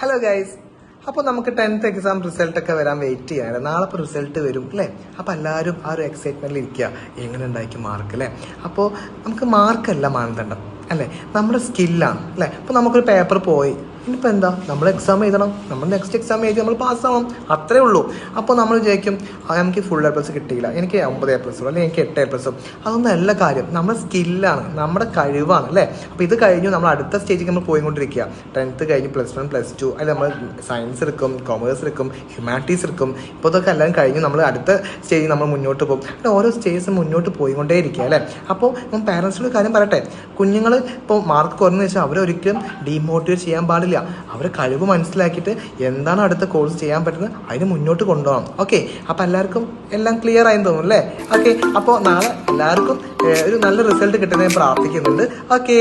Hello guys അപ്പോൾ നമുക്ക് tenth exam result ഒക്കെ വരാൻ വെയിറ്റ് ചെയ്യാനാണ് നാളെ ഇപ്പോൾ റിസൾട്ട് വരും അല്ലേ? അപ്പോൾ എല്ലാവരും ആ ഒരു എക്സൈറ്റ്മെന്റിൽ ഇരിക്കുക എങ്ങനെ ഉണ്ടാക്കി മാർക്ക് അല്ലേ? അപ്പോൾ നമുക്ക് മാർക്കല്ല മാനദണ്ഡം അല്ലേ? നമ്മുടെ സ്കില്ലാണ് അല്ലേ? അപ്പോൾ നമുക്കൊരു പേപ്പർ പോയി. ഇനിയിപ്പോൾ എന്താ? നമ്മൾ എക്സാം എഴുതണം. നമ്മൾ നെക്സ്റ്റ് എക്സാം എഴുതി നമ്മൾ പാസ്സാവണം അത്രേ ഉള്ളൂ. അപ്പോൾ നമ്മൾ വിചാരിക്കും എനിക്ക് ഫുൾ എ പ്ലസ് കിട്ടിയില്ല. എനിക്ക് ഒമ്പത് എ പ്ലസ് അല്ലെങ്കിൽ എനിക്ക് എട്ട് എ പ്ലസ് അതൊന്നും അല്ല കാര്യം. നമ്മുടെ സ്കില്ലാണ് നമ്മുടെ കഴിവാണ് അല്ലേ? അപ്പോൾ ഇത് കഴിഞ്ഞു നമ്മൾ അടുത്ത സ്റ്റേജിൽ നമ്മൾ പോയിക്കൊണ്ടിരിക്കുക. ടെൻത്ത് കഴിഞ്ഞ് പ്ലസ് വൺ പ്ലസ് ടു അതിൽ നമ്മൾ സയൻസ് എടുക്കും കൊമേഴ്സ് എടുക്കും ഹ്യൂമാനിറ്റീസ് എടുക്കും. ഇപ്പോൾ ഇതൊക്കെ എല്ലാം കഴിഞ്ഞ് നമ്മൾ അടുത്ത സ്റ്റേജിൽ നമ്മൾ മുന്നോട്ട് പോകും. അങ്ങനെ ഓരോ സ്റ്റേജ് മുന്നോട്ട് പോയിക്കൊണ്ടേ ഇരിക്കുക അല്ലേ? അപ്പോൾ ഞാൻ പാരൻസിനോട് കാര്യം പറയട്ടെ? കുഞ്ഞുങ്ങൾ ഇപ്പോൾ മാർക്ക് കുറഞ്ഞു വെച്ചാൽ അവരൊരിക്കലും ഡീമോട്ടിവേറ്റ് ചെയ്യാൻ പാടില്ല. അവരെ കഴിവ് മനസ്സിലാക്കിയിട്ട് എന്താണ് അടുത്ത കോഴ്സ് ചെയ്യാൻ പറ്റുന്നത് അതിന് മുന്നോട്ട് കൊണ്ടുപോകണം. ഓക്കെ അപ്പോൾ എല്ലാവർക്കും എല്ലാം ക്ലിയർ ആയെന്ന് തോന്നുന്നു അല്ലേ? ഓക്കെ അപ്പോൾ നാളെ എല്ലാവർക്കും ഒരു നല്ല റിസൾട്ട് കിട്ടുന്നതിന് പ്രാർത്ഥിക്കുന്നുണ്ട്. ഓക്കേ